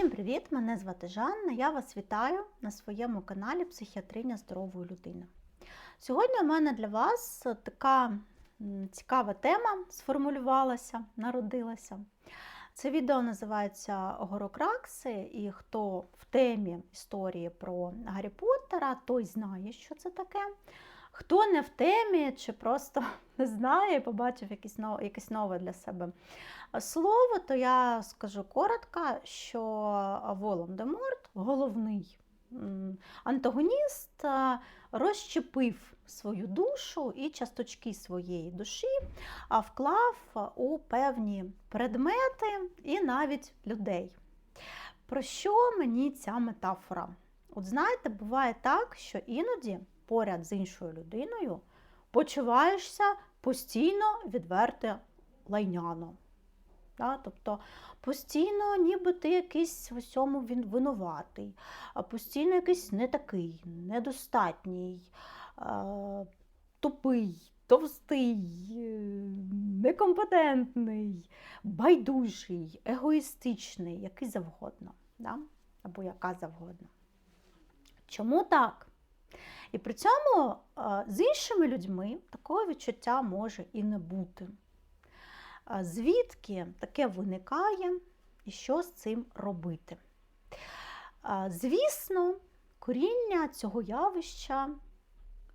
Всім привіт! Мене звати Жанна. Я вас вітаю на своєму каналі Психіатриня здорової людини. Сьогодні у мене для вас така цікава тема сформулювалася, народилася. Це відео називається Горокракси, і хто в темі історії про Гаррі Поттера, той знає, що це таке. Хто не в темі чи просто не знає, побачив якесь нове, якесь нове для себе слово, то я скажу коротко, що Волан-де-Морт, головний антагоніст, а, розщепив свою душу і часточки своєї душі а, вклав у певні предмети і навіть людей. Про що мені ця метафора? От знаєте, буває так, що іноді поряд з іншою людиною почуваєшся постійно відверте лайняно. Да? Тобто постійно, ніби ти якийсь в усьому винуватий, постійно якийсь не такий, недостатній, тупий, товстий, некомпетентний, байдужий, егоїстичний, який завгодно, да? або яка завгодно. Чому так? І при цьому з іншими людьми такого відчуття може і не бути. Звідки таке виникає і що з цим робити? Звісно, коріння цього явища,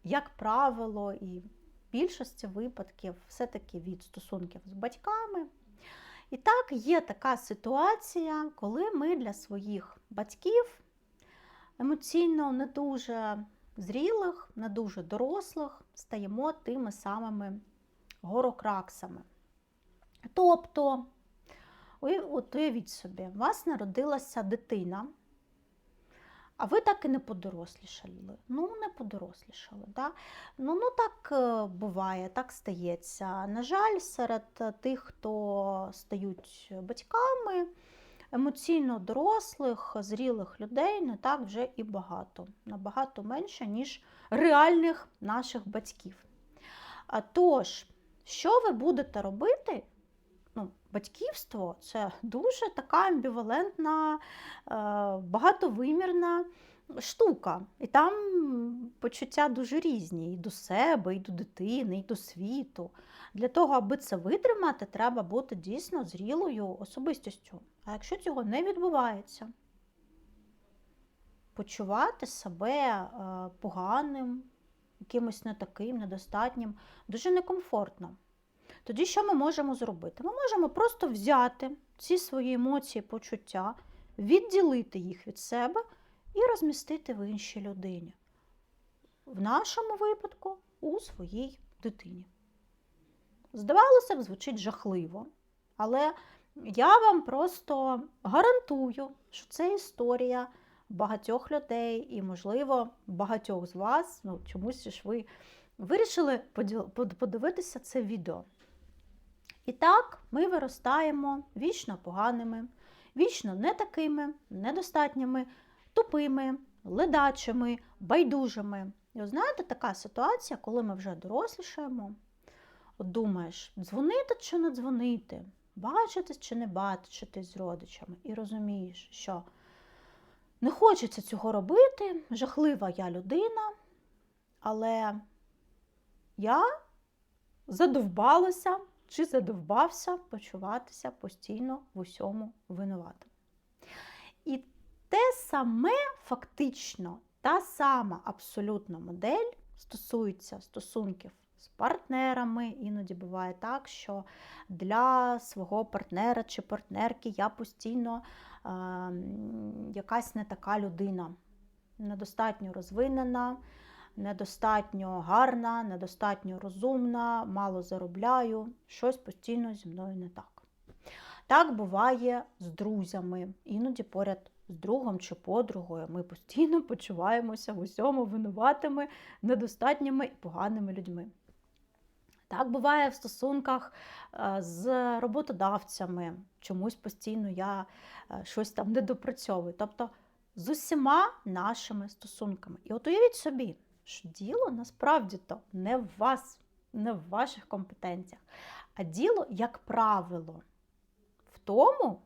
як правило, і в більшості випадків все-таки від стосунків з батьками. І так, є така ситуація, коли ми для своїх батьків емоційно не дуже зрілих, не дуже дорослих стаємо тими самими горокраксами. Тобто, уявіть собі, у вас народилася дитина, а ви так і не подорослішали. Ну, не подорослішали. Да? Ну, ну так е, буває, так стається. На жаль, серед тих, хто стають батьками, емоційно дорослих, зрілих людей не так вже і багато. Набагато менше, ніж реальних наших батьків. А Тож, що ви будете робити? Ну, батьківство це дуже така амбівалентна, е, багатовимірна штука. І там почуття дуже різні і до себе, і до дитини, і до світу. Для того, аби це витримати, треба бути дійсно зрілою особистістю. А якщо цього не відбувається, почувати себе е, поганим, якимось не таким, недостатнім, дуже некомфортно. Тоді що ми можемо зробити? Ми можемо просто взяти ці свої емоції, почуття, відділити їх від себе і розмістити в іншій людині. В нашому випадку у своїй дитині. Здавалося б, звучить жахливо, але я вам просто гарантую, що це історія багатьох людей і, можливо, багатьох з вас, ну чомусь ж ви вирішили подивитися це відео. І так ми виростаємо вічно поганими, вічно не такими, недостатніми, тупими, ледачими, байдужими. І от знаєте, така ситуація, коли ми вже дорослішаємо, думаєш, дзвонити чи не дзвонити, бачитись чи не бачитись з родичами, і розумієш, що не хочеться цього робити, жахлива я людина, але я задовбалася чи задовбався почуватися постійно в усьому винуватим. І те саме фактично, та сама абсолютно модель стосується стосунків з партнерами. Іноді буває так, що для свого партнера чи партнерки я постійно е, якась не така людина, недостатньо розвинена, недостатньо гарна, недостатньо розумна, мало заробляю, щось постійно зі мною не так. Так буває з друзями, іноді поряд з другом чи подругою ми постійно почуваємося в усьому винуватими, недостатніми і поганими людьми. Так буває в стосунках е, з роботодавцями. Чомусь постійно я е, щось там недопрацьовую. Тобто з усіма нашими стосунками. І от уявіть собі, що діло насправді то не в вас, не в ваших компетенціях, а діло, як правило, в тому,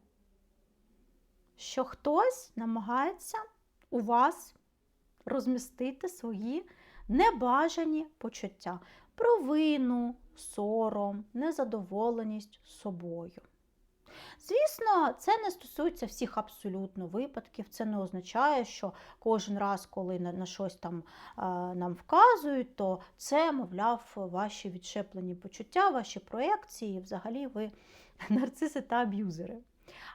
що хтось намагається у вас розмістити свої небажані почуття, провину, сором, незадоволеність собою. Звісно, це не стосується всіх абсолютно випадків. Це не означає, що кожен раз, коли на, щось там а, нам вказують, то це, мовляв, ваші відшеплені почуття, ваші проекції, взагалі ви нарциси та аб'юзери.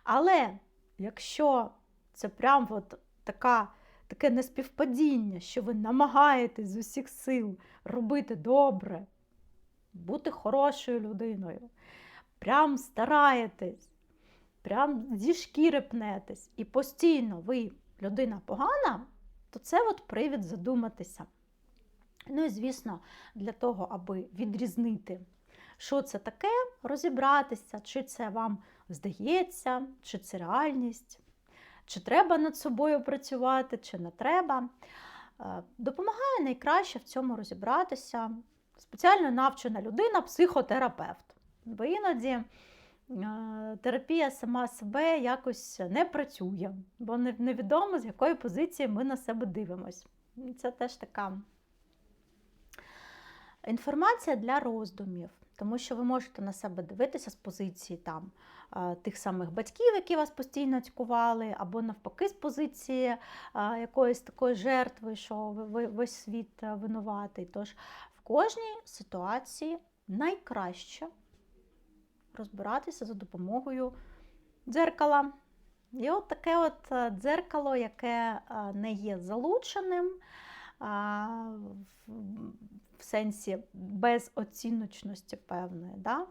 Але якщо це прям от така, таке неспівпадіння, що ви намагаєтесь з усіх сил робити добре, бути хорошою людиною, прям стараєтесь, прям зі шкіри пнетесь, і постійно ви людина погана, то це от привід задуматися. Ну і звісно, для того, аби відрізнити, що це таке, розібратися, чи це вам здається, чи це реальність, чи треба над собою працювати, чи не треба. Е, Допомагає найкраще в цьому розібратися спеціально навчена людина, психотерапевт. Бо іноді е, терапія сама себе якось не працює, бо невідомо, з якої позиції ми на себе дивимось. Це теж така інформація для роздумів, тому що ви можете на себе дивитися з позиції там, тих самих батьків, які вас постійно цькували, або навпаки, з позиції якоїсь такої жертви, що ви- весь світ е, винуватий. Тож в кожній ситуації найкраще розбиратися за допомогою дзеркала. І от таке от е, дзеркало, яке е, не є залученим, в- сенсі безоціночності певної. Да?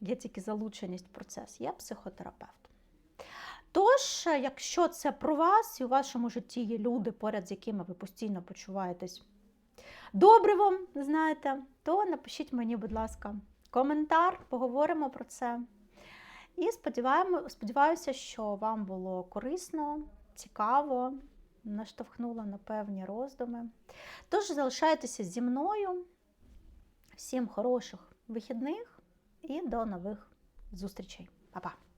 Є тільки залученість в процес, є психотерапевт. Тож, е, якщо це про вас і у вашому житті є люди, поряд з якими ви постійно почуваєтесь добривом, знаєте, то напишіть мені, будь ласка, коментар, поговоримо про це. І сподіваюся, що вам було корисно, цікаво, наштовхнуло на певні роздуми. Тож залишайтеся зі мною. Всім хороших вихідних і до нових зустрічей. Па-па!